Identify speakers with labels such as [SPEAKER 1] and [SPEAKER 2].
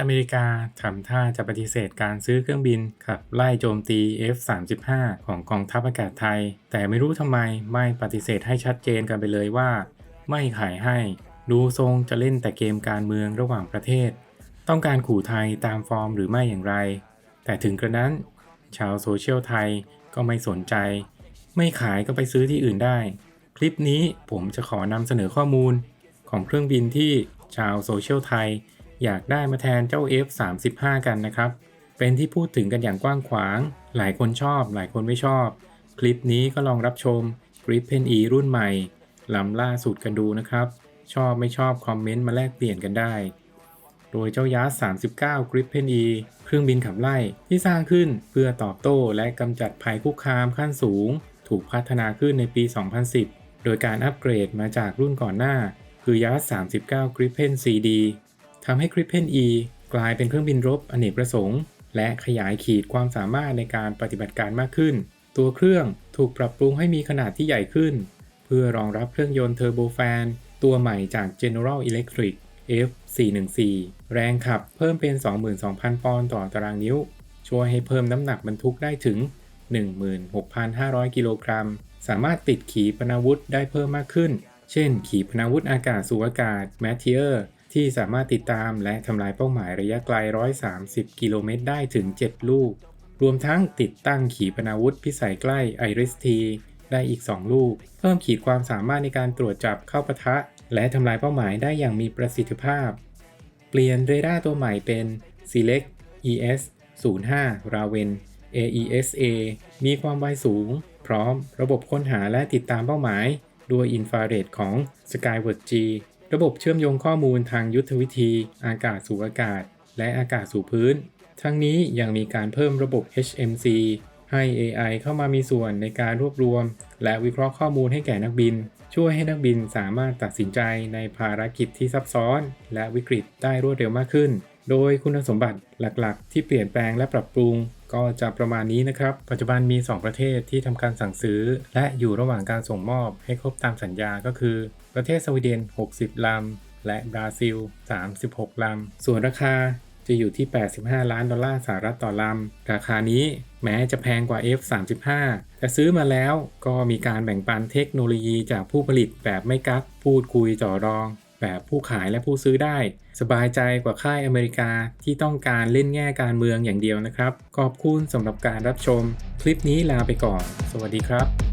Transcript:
[SPEAKER 1] อเมริกาทำท่าจะปฏิเสธการซื้อเครื่องบินขับไล่โจมตี F-35 ของกองทัพอากาศไทย แต่ไม่รู้ทำไมไม่ปฏิเสธให้ชัดเจนกันไปเลยว่า ไม่ขายให้ ดูทรงจะเล่นแต่เกมการเมืองระหว่างประเทศ ต้องการขู่ไทยตามฟอร์มหรือไม่อย่างไร แต่ถึงกระนั้น ชาวโซเชียลไทยก็ไม่สนใจ ไม่ขายก็ไปซื้อที่อื่นได้ คลิปนี้ผมจะขอนำเสนอข้อมูล ของเครื่องบินที่ชาวโซเชียลไทย อยากได้มาแทนเจ้า F35 กันนะครับ เป็นที่พูดถึงกันอย่างกว้างขวาง หลายคนชอบ หลายคนไม่ชอบ คลิปนี้ก็ลองรับชม Gripen E รุ่นใหม่ลำล่าสุดกันดูนะครับ ชอบไม่ชอบคอมเมนต์มาแลกเปลี่ยนกันได้ โดยเจ้ายาส39 Gripen E เครื่องบินขับไล่ที่สร้างขึ้นเพื่อตอบโต้และกำจัดภัยคุกคามขั้นสูง ถูกพัฒนาขึ้นในปี 2010 โดยการอัปเกรดมาจากรุ่นก่อนหน้า คือยาส39 Gripen CD ทำให้ Gripen E กลายเป็นเครื่องบินรบอเนกประสงค์ และขยายขีดความสามารถในการปฏิบัติการมากขึ้น ตัวเครื่องถูกปรับปรุงให้มีขนาดที่ใหญ่ขึ้น เพื่อรองรับเครื่องยนต์เทอร์โบแฟน ตัวใหม่จาก General Electric F414 แรงขับเพิ่มเป็น 22,000 ปอนด์ต่อตารางนิ้ว ช่วยให้เพิ่มน้ำหนักบรรทุกได้ถึง 16,500 กิโลกรัม สามารถติดขีปนาวุธได้เพิ่มมากขึ้น เช่น ขีปนาวุธอากาศสู่อากาศ m a t i e r ที่สามารถติดตามและทำลายเป้าหมายระยะไกล 130 กิโลเมตรได้ถึง 7 ลูก รวมทั้งติดตั้งขีปนาวุธพิสัยใกล้ Iris-T ได้อีก 2 ลูก เพิ่มขีดความสามารถในการตรวจจับเข้าปะทะ และทำลายเป้าหมายได้อย่างมีประสิทธิภาพ เปลี่ยนเรดาร์ตัวใหม่เป็น Select ES 05 Raven AESA มีความไวสูง พร้อมระบบค้นหาและติดตามเป้าหมาย ด้วยอินฟราเรดของ Skyward G ระบบเชื่อมโยงข้อมูลทางยุทธวิธี อากาศสู่อากาศ และอากาศสู่พื้น ทั้งนี้ยังมีการเพิ่มระบบ HMC ให้ AI เข้ามามีส่วนในการรวบรวม และวิเคราะห์ข้อมูลให้แก่นักบิน ช่วยให้นักบินสามารถตัดสินใจในภารกิจที่ซับซ้อน และวิกฤตได้รวดเร็วมากขึ้น โดยคุณสมบัติหลักๆ ที่เปลี่ยนแปลงและปรับปรุง ก็จะประมาณนี้นะครับ ปัจจุบันมี 2 ประเทศที่ทำการสั่งซื้อ และอยู่ระหว่างการส่งมอบให้ครบตามสัญญาก็คือ ประเทศสวีเดน 60 ลำ และบราซิล 36 ลำ ส่วนราคาจะอยู่ที่ 85 ล้านดอลลาร์สหรัฐต่อลำ ราคานี้แม้จะแพงกว่า F35 แต่ซื้อมาแล้วก็มีการแบ่งปันเทคโนโลยีจากผู้ผลิตแบบไม่กักพูดคุยต่อรอง แบบผู้ขายและผู้ซื้อได้ สบายใจกว่าค่ายอเมริกาที่ต้องการเล่นแง่การเมืองอย่างเดียวนะครับ ขอบคุณสำหรับการรับชม คลิปนี้ลาไปก่อน สวัสดีครับ